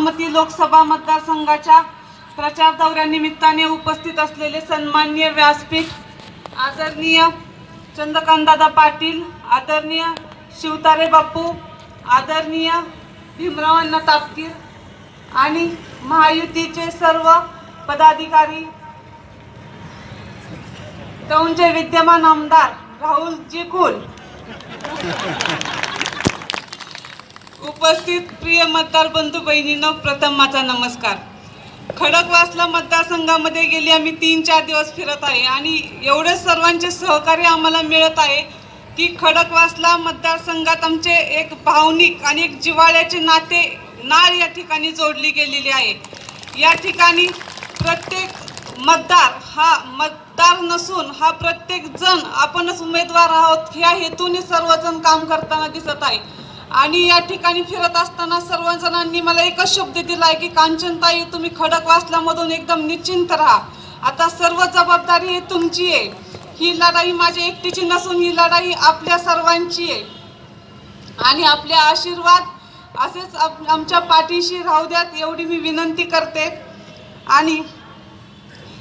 लोकसभा मतदारसंघाच्या प्रचार दौऱ्यानिमित्ताने उपस्थित असलेले सन्मान्य व्यासपीठ आदरणीय चंद्रकांतदादा पाटील आदरणीय शिवतारे बाप्पू आदरणीय भीमरावांना तापकीर आणि महायुतीचे सर्व पदाधिकारी दौंडचे विद्यमान आमदार राहुल जी कुल उपस्थित प्रिय मतदार बंधू बहिणींनो प्रथम माझा नमस्कार. खडकवासला मतदारसंघामध्ये गेली आम्ही तीन चार दिवस फिरत आहे आणि एवढे सर्वांचे सहकार्य आम्हाला मिळत आहे की खडकवासला मतदारसंघात आमचे एक भावनिक आणि एक जिव्हाळ्याचे नाते नाळ या ठिकाणी जोडली गेलेली आहे. या ठिकाणी प्रत्येक मतदार हा मतदार नसून हा प्रत्येक जण आपणच उमेदवार आहोत ह्या हेतूने सर्वजण काम करताना दिसत आहे. आणि या ठिकाणी फिरत असताना सर्वजणांनी मला एकच शब्द दिला आहे की कांचनताई तुम्ही खडकवासलामधून एकदम निश्चिंत राहा. आता सर्व जबाबदारी ही तुमची आहे. ही लढाई माझ्या एकटीची नसून ही लढाई आपल्या सर्वांची आहे. आणि आपले आशीर्वाद असेच आप- आमच्या पाठीशी राहू द्यात एवढी मी विनंती करते. आणि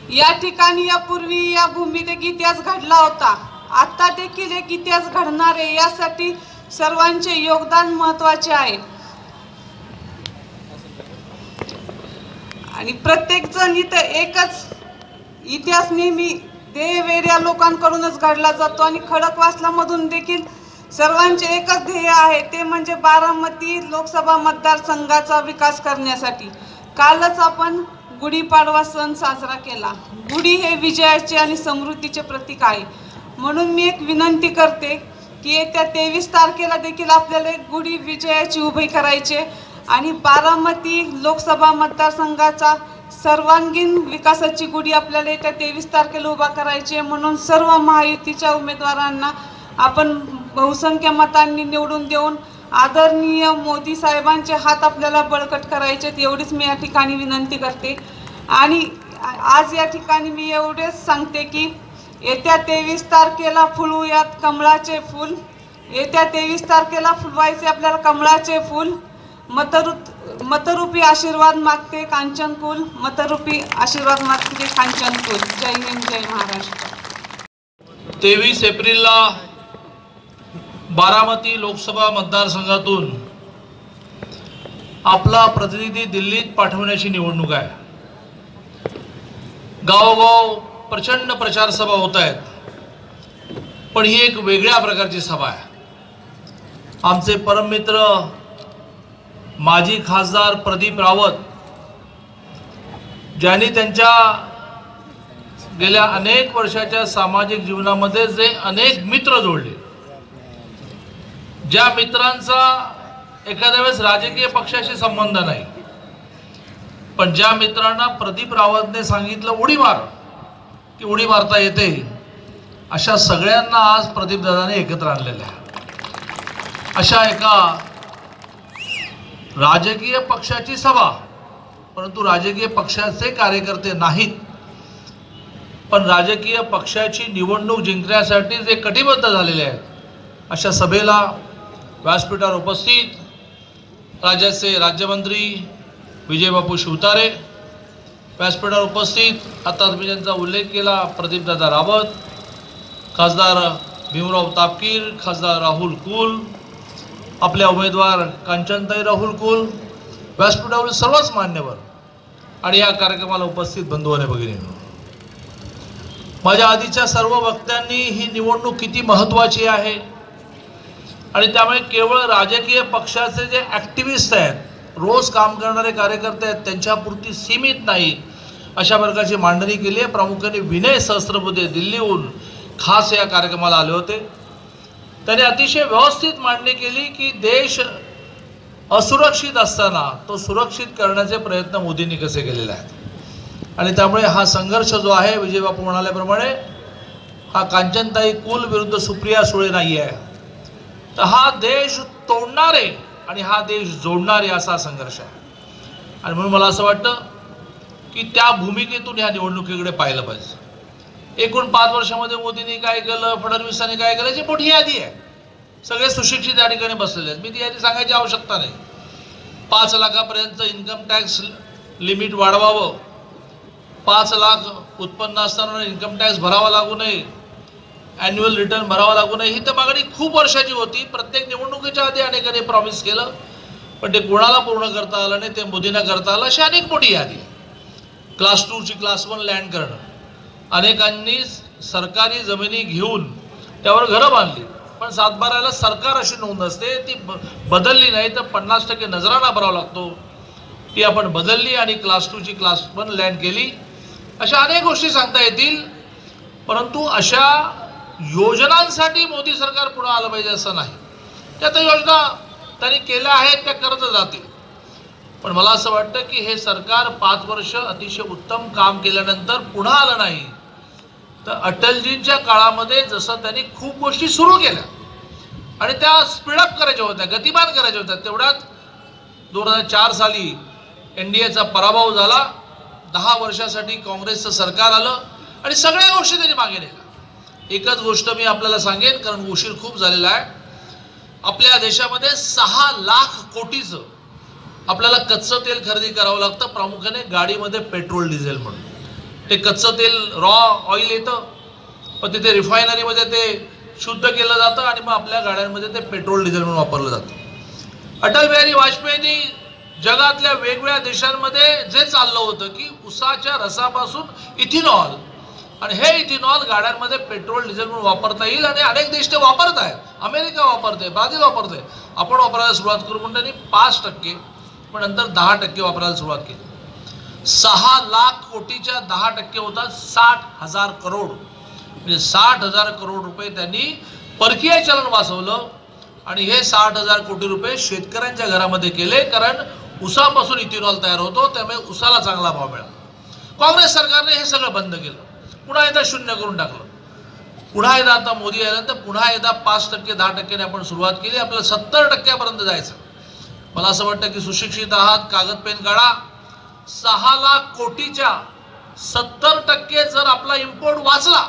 या ठिकाणी यापूर्वी या भूमीत एक इतिहास घडला होता. आता देखील एक इतिहास घडणार आहे. यासाठी सर्वांचे योगदान महत्त्वाचे आहे. आणि प्रत्येकजण इथं एकच इतिहास नेहमी ध्येय या लोकांकडूनच घडला जातो आणि खडकवासलामधून देखील सर्वांचे एकच ध्येय आहे ते म्हणजे बारामती लोकसभा मतदारसंघाचा विकास करण्यासाठी. कालच आपण गुढीपाडवा सण साजरा केला. गुढी हे विजयाचे आणि समृद्धीचे प्रतीक आहे. म्हणून मी एक विनंती करते की येत्या तेवीस तारखेला देखील आपल्याला एक गुढी विजयाची उभी करायचे. आणि बारामती लोकसभा मतदारसंघाचा सर्वांगीण विकासाची गुढी आपल्याला येत्या तेवीस तारखेला उभा करायची आहे. म्हणून सर्व महायुतीच्या उमेदवारांना आपण बहुसंख्य मतांनी निवडून देऊन आदरणीय मोदी साहेबांचे हात आपल्याला बळकट करायचे आहेत, एवढीच मी या ठिकाणी विनंती करते. आणि आज या ठिकाणी मी एवढेच सांगते की येत्या तेवीस तारखेला फुलूयात कमळाचे फूल. येत्या तेवीस तारखेला फुलवायचे आपल्याला कमळाचे फूल. मतरु मतरूपी आशीर्वाद मागते कांचनकुल मतरूपी आशीर्वाद मागते कांचनकुल जय हिंद जय महाराष्ट्र. तेवीस एप्रिलला बारामती लोकसभा मतदारसंघातून आपला प्रतिनिधी दिल्लीत पाठवण्याची निवडणूक आहे. गावोगाव प्रचंड प्रचार सभा होत आहेत. पण ही एक वेगळ्या प्रकारची सभा आहे. आमचे परममित्र माजी खासदार प्रदीप रावत ज्यांनी त्यांच्या गेल्या अनेक वर्षाच्या सामाजिक जीवनामध्ये जे अनेक मित्र जोडले. ज्या मित्रांचा एखाद्या वेळेस राजकीय पक्षाशी संबंध नाही पण ज्या मित्रांना प्रदीप रावतने सांगितलं उडी मार. की उडी मारता येते. अशा सगळ्यांना आज प्रदीप दादाने एकत्र आणलेलं आहे. अशा एका राजकीय पक्षाची सभा परंतु राजकीय पक्षाचे कार्यकर्ते नाहीत. पण राजकीय पक्षाची निवडणूक जिंकण्यासाठी जे कटिबद्ध झालेले आहेत अशा सभेला व्यासपीठावर उपस्थित राज्याचे राज्यमंत्री विजयबापू शिवतारे व्यासपीठावर उपस्थित आता तुम्ही ज्यांचा उल्लेख केला प्रदीपदादा रावत खासदार भीमराव तापकीर खासदार राहुल कुल आपल्या उमेदवार कांचनताई राहुल कुल व्यासपीठावरील सर्वच मान्यवर आणि या कार्यक्रमाला उपस्थित बंधू आणि भगिनी माझ्या आधीच्या सर्व वक्त्यांनी ही निवडणूक किती महत्त्वाची आहे? आणि त्यामुळे केवळ राजकीय पक्षाचे जे ॲक्टिव्हिस्ट आहेत रोज काम करणारे कार्यकर्ते आहेत त्यांच्यापुरती सीमित नाही. अशा प्रकारची मांडणी केली. आहे प्रामुख्याने विनय सहस्त्रबुद्धे दिल्लीहून खास या कार्यक्रमाला आले होते. त्याने अतिशय व्यवस्थित मांडणी केली की देश असुरक्षित असताना तो सुरक्षित करण्याचे प्रयत्न मोदींनी कसे केलेले आहेत. आणि त्यामुळे हा संघर्ष जो आहे विजयबापू म्हणाल्याप्रमाणे हा कांचनताई कुल विरुद्ध सुप्रिया सुळे नाही आहे. तर हा देश तोडणारे आणि हा देश जोडणारे असा संघर्ष आहे. आणि म्हणून मला असं वाटतं की त्या भूमिकेतून ह्या निवडणुकीकडे पाहिलं पाहिजे. एकूण पाच वर्षामध्ये मोदींनी काय केलं फडणवीसांनी काय केलं याची मोठी यादी आहे. सगळे सुशिक्षित या ठिकाणी बसलेले आहेत. मी ती यादी सांगायची आवश्यकता नाही. पाच लाखापर्यंत इन्कम टॅक्स लिमिट वाढवावं. पाच लाख उत्पन्न असताना इन्कम टॅक्स भरावा लागू नये. ॲन्युअल रिटर्न भरावा लागू नये. ही तर मागणी खूप वर्षाची होती. प्रत्येक निवडणुकीच्या आधी अनेकांनी प्रॉमिस केलं. पण ते कोणाला पूर्ण करता आलं नाही ते मोदींना करता आलं अशी अनेक मोठी यादी आहे. क्लास टूची क्लास वन लँड करणं. अनेकांनी सरकारी जमिनी घेऊन त्यावर घरं बांधली. पण सातबाराला सरकार अशी नोंद असते ती ब बदलली नाही तर पन्नास टक्के नजराणा भरावा लागतो. ती आपण बदलली आणि क्लास टूची क्लास वन लँड केली. अशा अनेक गोष्टी सांगता येतील. परंतु अशा योजनांसाठी मोदी सरकार पुढं आलं पाहिजे असं नाही. त्या तर योजना त्यांनी केल्या आहेत त्या करत जातील. पण मला असं वाटतं की हे सरकार पाच वर्ष अतिशय उत्तम काम केल्यानंतर पुन्हा आलं नाही. तर अटलजींच्या काळामध्ये जसं त्यांनी खूप गोष्टी सुरू केल्या आणि त्या स्पीडअप करायच्या होत्या गतिमान करायच्या होत्या. तेवढ्यात दोन हजार चार साली एन डी एचा पराभव झाला. दहा वर्षासाठी काँग्रेसचं सरकार आलं आणि सगळ्या गोष्टी त्यांनी मागे नेल्या. एकच गोष्ट मी आपल्याला सांगेन कारण उशीर खूप झालेला आहे. आपल्या देशामध्ये सहा लाख कोटीचं आपल्याला कच्चं तेल खरेदी करावं लागतं. प्रामुख्याने गाडीमध्ये पेट्रोल डिझेल म्हणून. ते कच्चं तेल रॉ ऑइल येतं. पण तिथे रिफायनरीमध्ये ते शुद्ध केलं जातं आणि मग आपल्या गाड्यांमध्ये ते पेट्रोल डिझेल म्हणून वापरलं जातं. अटल बिहारी वाजपेयींनी जगातल्या वेगवेगळ्या देशांमध्ये जे चाललं होतं की उसाच्या रसापासून इथिनॉल आणि हे इथिनॉल गाड्यांमध्ये पेट्रोल डिझेल म्हणून वापरता येईल आणि अनेक देश ते वापरत आहेत अमेरिका वापरते ब्राझील वापरते आपण वापरायला सुरुवात करू म्हणून त्यांनी पाच टक्के पण नंतर दहा टक्के वापरायला सुरुवात केली. सहा लाख कोटीच्या दहा टक्के होतात साठ हजार करोड. म्हणजे साठ हजार करोड रुपये त्यांनी परकीय चलन वाचवलं आणि हे साठ हजार कोटी रुपये शेतकऱ्यांच्या घरामध्ये केले कारण उसापासून इथेनॉल तयार होतो त्यामुळे उसाला चांगला भाव मिळाला. काँग्रेस सरकारने हे सगळं बंद केलं. पुन्हा एकदा शून्य करून टाकलं. पुन्हा एकदा आता मोदी आल्यानंतर पुन्हा एकदा पाच टक्के दहा टक्क्याने आपण सुरुवात केली आपल्याला सत्तर टक्क्यापर्यंत जायचं. मला असं वाटतं की सुशिक्षित आहात कागद पेन काढा सहा लाख कोटीच्या सत्तर टक्के जर आपला इम्पोर्ट वाचला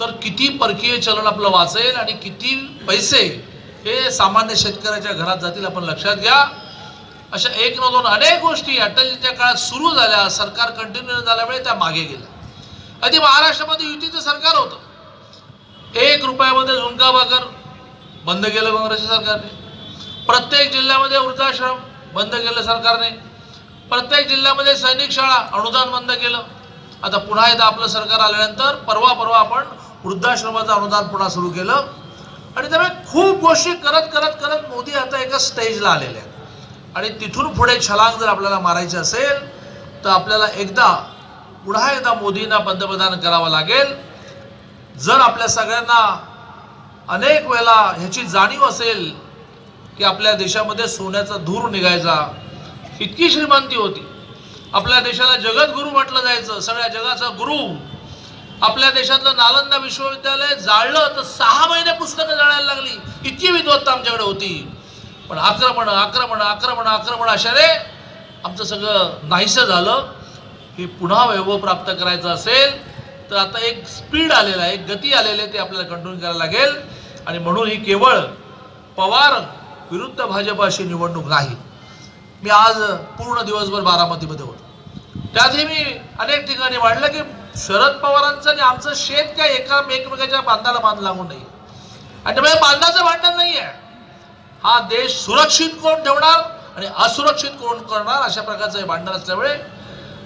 तर किती परकीय चलन आपलं वाचेल आणि किती पैसे हे सामान्य शेतकऱ्याच्या घरात जातील आपण लक्षात घ्या. अशा एक न दोन अनेक गोष्टी अटलजींच्या काळात सुरू झाल्या. सरकार कंटिन्यू झाल्यामुळे त्या मागे गेल्या. आधी महाराष्ट्रामध्ये युतीचं सरकार होतं. एक रुपयामध्ये झुणका भाकर बंद केलं काँग्रेसच्या सरकारने. प्रत्येक जिल्ह्यामध्ये वृद्धाश्रम बंद केलं सरकारने. प्रत्येक जिल्ह्यामध्ये सैनिक शाळा अनुदान बंद केलं. आता पुन्हा एकदा आपलं सरकार आल्यानंतर परवा परवा आपण वृद्धाश्रमाचं अनुदान पुन्हा सुरू केलं. आणि त्यामुळे खूप गोष्टी करत करत करत मोदी आता एका स्टेजला आलेले आहेत. आणि तिथून पुढे छलांग जर आपल्याला मारायची असेल तर आपल्याला एकदा पुन्हा एकदा मोदींना पंतप्रधान करावं लागेल. जर आपल्या सगळ्यांना अनेक वेळेला ह्याची जाणीव असेल की आपल्या देशामध्ये सोन्याचा धूर निघायचा. इतकी श्रीमंती होती. आपल्या देशाला जगद्गुरू म्हटलं जायचं सगळ्या जगाचा गुरु. आपल्या देशातलं नालंदा विश्वविद्यालय जाळलं तर सहा महिने पुस्तकं जाळायला लागली. इतकी विद्वत्ता आमच्याकडे होती. पण आक्रमण आक्रमण आक्रमण आक्रमण अशाने आमचं सगळं नाहीसं झालं. हे पुन्हा वैभव प्राप्त करायचं असेल तर आता एक स्पीड आलेला आहे एक गती आलेली आहे ते आपल्याला कंट्रोल करायला लागेल. आणि म्हणून ही केवळ पवार विरुद्ध भाजप अशी निवडणूक नाही. मी आज पूर्ण दिवसभर बारामतीमध्ये होतो. त्यातही मी अनेक ठिकाणी वाढलं की शरद पवारांचं आणि आमचं शेत काय एका एकमेकाच्या बांधाला बांध लागून नाही. आणि त्यामुळे बांधाचं भांडण नाही आहे हा देश सुरक्षित कोण ठेवणार आणि असुरक्षित कोण करणार अशा प्रकारचं हे भांडण असल्यामुळे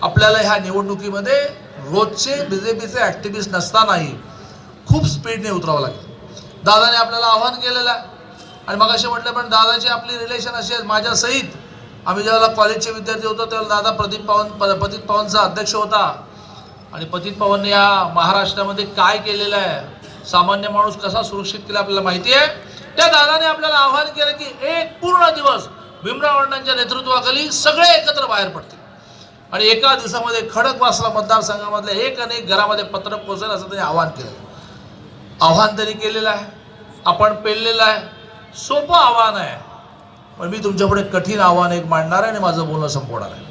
आपल्याला ह्या निवडणुकीमध्ये रोजचे बी जे पीचे ॲक्टिव्हिस्ट नसतानाही खूप स्पीडने उतरावं लागेल. दादाने आपल्याला आव्हान केलेलं आहे आणि मग असे म्हटलं पण दादाची आपली रिलेशन अशी आहे माझ्या सहित. आम्ही ज्यावेळेला कॉलेजचे विद्यार्थी होतो त्यावेळेला दादा प्रदीप पवन प- पतित पवनचा अध्यक्ष होता. आणि पतित पवनने या महाराष्ट्रामध्ये काय केलेलं आहे? सामान्य माणूस कसा सुरक्षित केला आपल्याला माहिती आहे? त्या दादाने आपल्याला आव्हान केलं की एक पूर्ण दिवस भीमराव अण्णांच्या नेतृत्वाखाली सगळे एकत्र बाहेर पडतील. आणि एका दिवसामध्ये खडकवासला मतदारसंघामधल्या एक अनेक घरामध्ये पत्रक पोचेल असं त्यांनी आव्हान केलं. आव्हान त्यांनी केलेलं आहे. आपण पेललेलं आहे. सोपं आव्हान आहे. पण मी तुमच्यापुढे कठीण आव्हान एक मांडणार आहे आणि माझं बोलणं संपवणार आहे.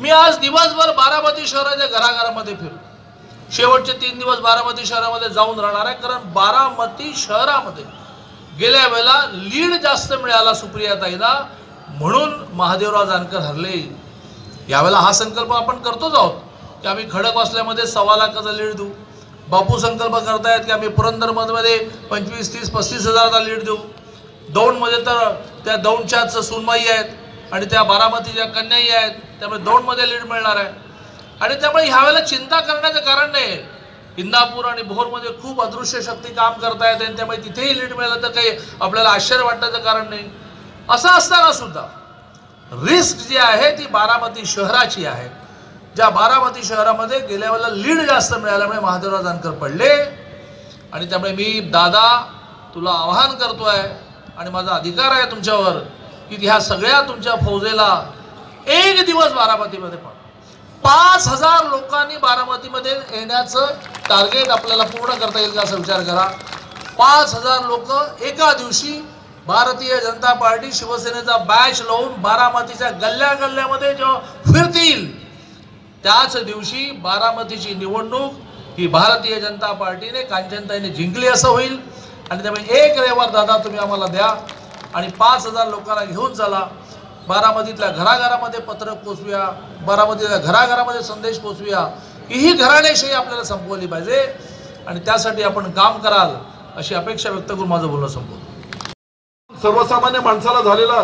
मी आज दिवसभर बारामती शहराच्या घराघरामध्ये फिरू. शेवटचे तीन दिवस बारामती शहरामध्ये जाऊन राहणार आहे कारण बारामती शहरामध्ये गेल्या वेळेला लीड जास्त मिळाला सुप्रियाताईला म्हणून महादेवराव जानकर हरले. यावेळेला हा संकल्प आपण करतोच आहोत की आम्ही खडक वाचल्यामध्ये सव्वा लाखाचा लीड देऊ. बापू संकल्प करतायत की आम्ही पुरंदरमध्ये पंचवीस तीस पस्तीस हजाराचा लीड देऊ. दौंडमध्ये तर त्या दौंडच्याच सुनमाई आहेत आणि त्या बारामतीच्या कन्याई आहेत. त्यामुळे दौंडमध्ये लीड मिळणार आहे. आणि त्यामुळे ह्यावेळेला चिंता करण्याचं कारण नाही. इंदापूर आणि भोरमध्ये खूप अदृश्य शक्ती काम करतायत आणि त्यामुळे तिथेही लीड मिळालं तर काही आपल्याला आश्चर्य वाटण्याचं कारण नाही. असं असताना सुद्धा रिस्क जी आहे ती बारामती शहराची आहे. ज्या बारामती शहरामध्ये गेल्या वेळेला लीड जास्त मिळाल्यामुळे महादेवराव जानकर पडले. आणि त्यामुळे मी दादा तुला आवाहन करतो आहे आणि माझा अधिकार आहे तुमच्यावर की ह्या सगळ्या तुमच्या फौजेला एक दिवस बारामतीमध्ये पण पाच हजार लोकांनी बारामतीमध्ये येण्याचं टार्गेट आपल्याला पूर्ण करता येईल का असा विचार करा. पाच हजार लोक एका दिवशी भारतीय जनता पार्टी शिवसेनेचा बॅच लावून बारामतीच्या गल्ल्या गल्ल्यामध्ये जेव्हा फिरतील त्याच दिवशी बारामतीची निवडणूक ही भारतीय जनता पार्टीने कांचनताईने जिंकली असं होईल. आणि त्यामुळे एक रविवार दादा तुम्ही आम्हाला द्या. आणि पाच हजार लोकांना घेऊन चला. बारामतीतल्या घराघरामध्ये पत्रक पोचवूया. बारामतीतल्या घराघरामध्ये संदेश पोचवूया. ही घराण्याशी आपल्याला संपवली पाहिजे. आणि त्यासाठी आपण काम कराल अशी अपेक्षा व्यक्त करून माझं बोलणं संपवतो. सर्वसामान्य माणसाला झालेला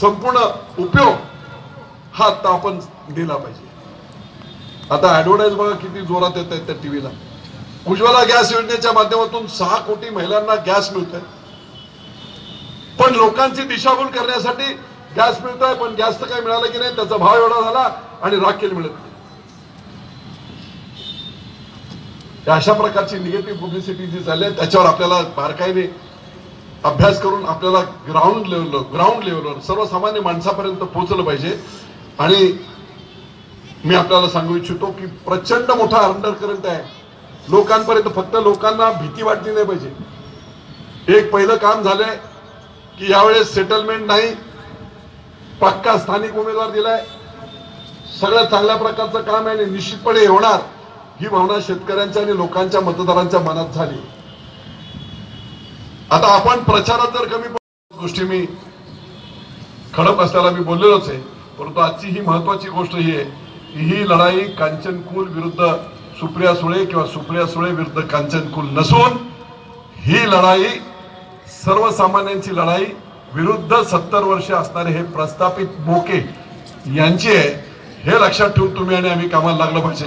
संपूर्ण उपयोग हा आता आपण दिला पाहिजे. आता ऍडव्हर्टाईज बघा किती जोरात येत आहेत त्या टीव्हीला उज्ज्वला गॅस योजनेच्या माध्यमातून सहा कोटी महिलांना गॅस मिळतोय. पण लोकांची दिशाभूल करण्यासाठी गॅस मिळतोय पण गॅस तर काही मिळालं की नाही त्याचा भाव एवढा झाला आणि राखेल मिळत नाही. अशा प्रकारची निगेटिव्ह पब्लिसिटी जी चालली आहे त्याच्यावर आपल्याला बारकाईने अभ्यास करून आपल्याला ग्राउंड लेवलवर ग्राउंड लेवलवर सर्वसामान्य माणसापर्यंत पोहोचलं पाहिजे. आणि मी आपल्याला सांगू इच्छितो की प्रचंड मोठा अंडर करंट आहे. लोकांपर्यंत फक्त लोकांना भीती वाटली नाही पाहिजे. एक पहिलं काम झालंय की यावेळेस सेटलमेंट नाही पक्का स्थानिक उमेदवार दिलाय. सगळ्यात चांगल्या प्रकारचं काम आहे आणि निश्चितपणे होणार ही भावना शेतकऱ्यांच्या आणि लोकांच्या मतदारांच्या मनात झाली. आता आपण प्रचारात जर कमी गोष्टी मी खडक असल्याला मी बोललेलोच आहे. परंतु आजची ही महत्वाची गोष्ट ही आहे की ही लढाई कांचनकुल विरुद्ध सुप्रिया सुळे किंवा सुप्रिया सुळे विरुद्ध कांचनकुल नसून ही लढाई सर्वसामान्यांची लढाई विरुद्ध सत्तर वर्ष असणारे हे प्रस्थापित मोके यांची आहे. हे लक्षात ठेवून तुम्ही आणि आम्ही कामाला लागलं पाहिजे.